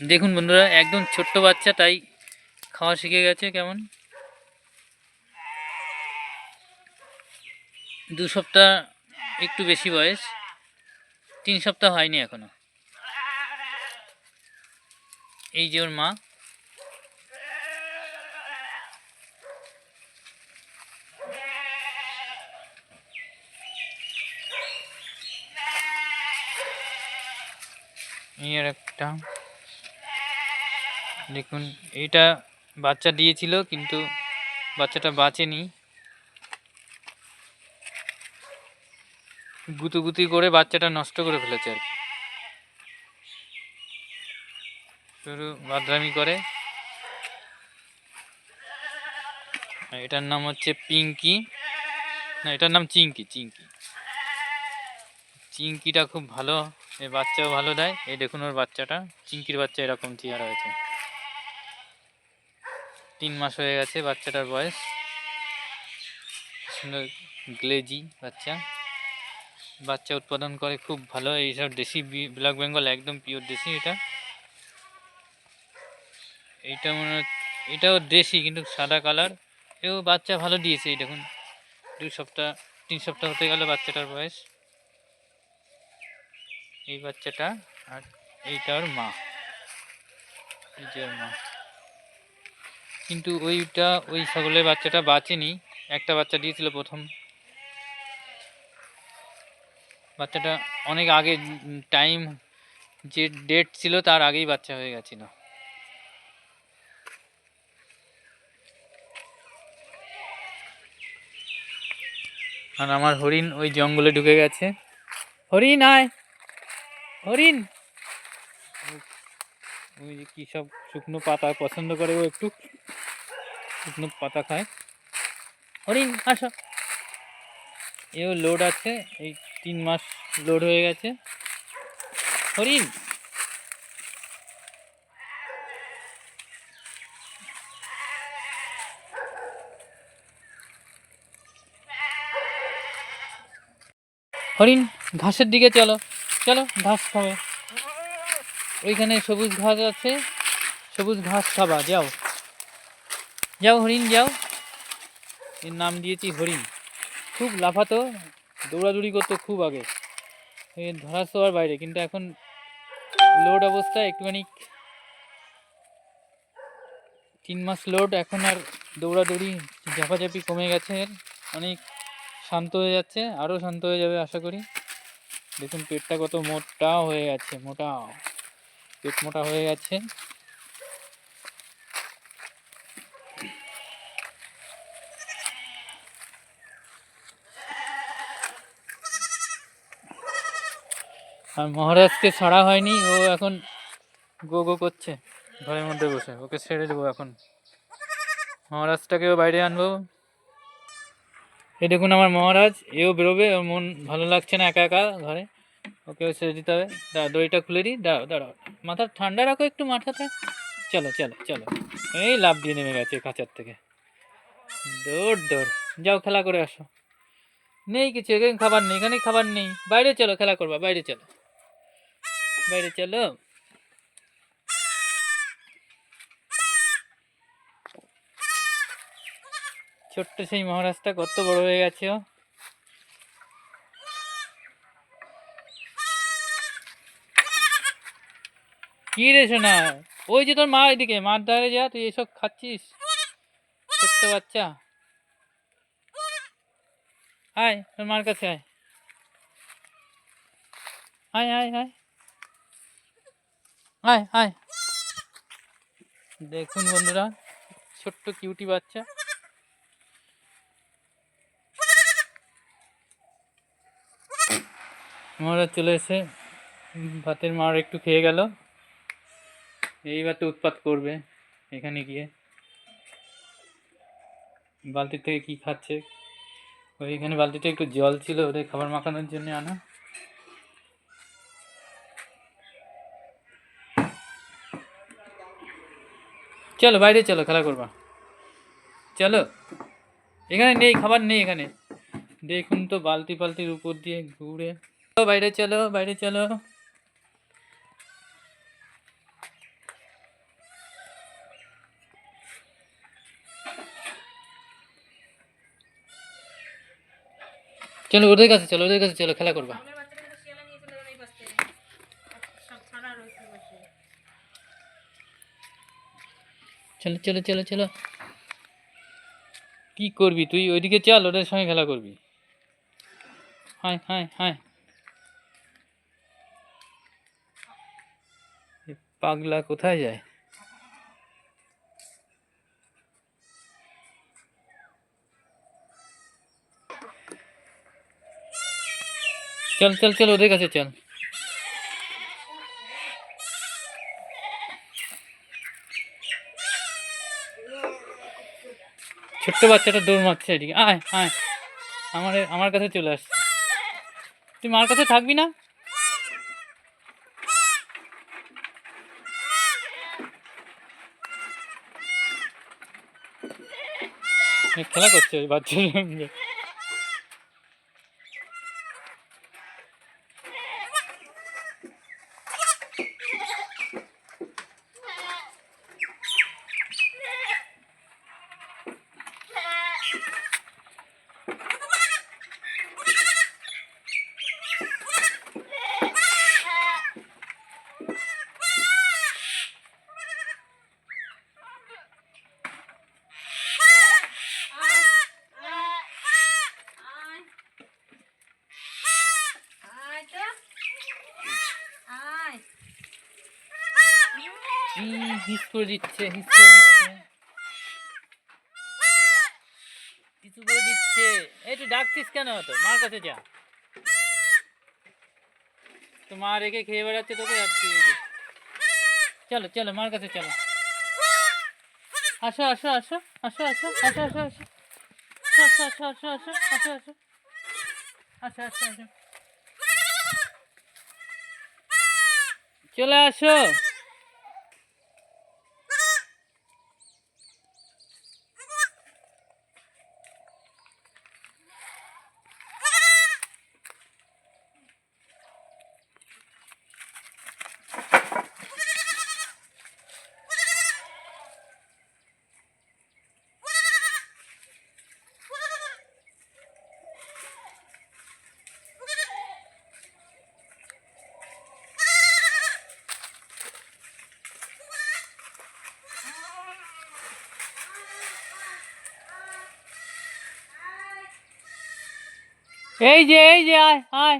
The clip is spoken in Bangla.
দেখুন বন্ধুরা, একদম ছোট্ট বাচ্চা, তাই খাওয়া শিখে গেছে কেমন? দু সপ্তাহ একটু বেশি বয়স, তিন সপ্তাহ হয়নি এখনও। এই যে ওর মা। একটা। দেখুন, এইটা বাচ্চা দিয়েছিল, কিন্তু বাচ্চাটা বাঁচেনি। গুতুগুতি করে বাচ্চাটা নষ্ট করে ফেলেছে আর কি। বাদরামি করে। এটার নাম হচ্ছে পিঙ্কি। না, এটার নাম চিঙ্কি চিঙ্কি। চিঙ্কিটা খুব ভালো এই বাচ্চাও ভালো দেয়। এই দেখুন ওর বাচ্চাটা, চিঙ্কির বাচ্চা এরকম চেহারা হয়েছে। তিন মাস হয়ে গেছে বাচ্চাটার বয়স। সুন্দর গ্লেজি বাচ্চা। বাচ্চা উৎপাদন করে খুব ভালো। এইসব দেশি ব্ল্যাক বেঙ্গল একদম পিওর দেশি এটা। এইটা মনে এটাও দেশি কিন্তু সাদা কালার। এও বাচ্চা ভালো দিয়েছে এই দেখুন। দু সপ্তাহ, তিন সপ্তাহ হতে গেল বাচ্চাটার বয়স। এই বাচ্চাটা আর এইটা ওর মা। এই যে মা। কিন্তু ওইটা, ওই ছাগলের বাচ্চাটা বাঁচেনি। একটা বাচ্চা দিয়েছিল প্রথম। বাচ্চাটা অনেক আগে, টাইম যে ডেট ছিল তার আগেই বাচ্চা হয়ে গেছিল। আর আমার হরিণ ওই জঙ্গলে ঢুকে গেছে। হরিণ, আয়! হরিণ! ওই যে কী সব শুকনো পাতা পছন্দ করে ও একটু। শুকনো পাতা খায়। হরিণ, আসো। এও লোড আছে, এই তিন মাস লোড হয়ে গেছে। হরিণ! হরিণ, ঘাসের দিকে চলো। চলো, ঘাস খাবে। ওইখানে সবুজ ঘাস আছে, সবুজ ঘাস খাবা, যাও। যাও হরিণ, যাও। এর নাম দিয়েছি হরিণ। খুব লাফাতো, দৌড়াদৌড়ি করতো খুব আগে। ধরা ছোঁয়ার বাইরে, কিন্তু এখন লোড অবস্থা একটুখানি তিন মাস লোড, এখন আর দৌড়াদৌড়ি ঝাপাঝাপি কমে গেছে। অনেক শান্ত হয়ে যাচ্ছে আরও শান্ত হয়ে যাবে আশা করি। দেখুন, পেটটা কত মোটা হয়ে গেছে, মোটা। পেট মোটা হয়ে গেছে। আর মহারাজকে ছাড়া হয়নি, ও এখন গো গো করছে। ঘরের মধ্যে বসে, ওকে ছেড়ে দেবো এখন। মহারাজটাকেও বাইরে আনব। এই দেখুন আমার মহারাজ, এও বেরোবে, ওর মন ভালো লাগছে না একা একা ঘরে। ওকেও ছেড়ে দিতে হবে। দাঁড়া দড়িটা খুলে দিই। দাঁড়াও দাঁড়াও। মাথা ঠান্ডা রাখো একটু মাথাটা। চলো চলো চলো। এই লাভ দিয়ে নেমে গেছে খাঁচার থেকে। দৌড় দৌড়। যাও খেলা করে আসো। নেই কিছু, এখানে খাবার নেই, এখানে খাবার নেই। বাইরে চলো, খেলা করবা, বাইরে চলো। বাইরে চলো। ছোট্ট সেই মহারাজটা কত বড় হয়ে গেছে কি রে শোনা ওই যে তোর মা এদিকে মার ধারে যা, তুই এসব খাচ্ছিস? ছোট্ট বাচ্চা। আয়, তোর মার কাছে আয়। আয় আয় আয়। আয় আয় দেখুন বন্ধুরা, ছোট্ট কিউটি বাচ্চা। আমরা চলে এসে ভাতের মার একটু খেয়ে গেল। এইবার তো উৎপাত করবে এখানে গিয়ে। বালতির থেকে কি খাচ্ছে? ওইখানে বালতিতে একটু জল ছিল, ওদের খাবার মাখানোর জন্য আনা। চলো, বাইরে চলো, খেলা করবা। চলো। এখানে নেই, খাবার নেই এখানে। দেখুন তো, বালতি বালতির উপর দিয়ে ঘুরে। বাইরে চলো বাইরে চলো। চলো, ওদের কাছে চলো, ওদের কাছে চলো, খেলা করবা। চলে, চলো চলো চলো। কি করবি তুই? ওইদিকে চল, ওদের সঙ্গে খেলা করবি। হায় হায় হায় পাগলা কোথায় যায়? চল চল চল, ওদের কাছে চল। ছোট্ট বাচ্চাটা দৌড় মারছে এদিকে। আয় আয়। আমার আমার কাছে চলে আসছে তুই মার কাছে থাকবি না? খেলা করছে ওই বাচ্চার সঙ্গে আয় আয় তো আয় উম, হিস করে দিচ্ছে হিস করে দিচ্ছে কিছু করে দিচ্ছে তুই ডাকছিস কেন তো মার কাছে যা তো মা রেখে খেয়ে বেড়াচ্ছে তোকে। চলো চলো মার কাছে চলো আসো আসো আসো আসো আসো আসো আসো আসো আসো আসো আসো আসো আসো আসো আসো আসো আসো চলে আসো এই যে এই যে আয় আয়।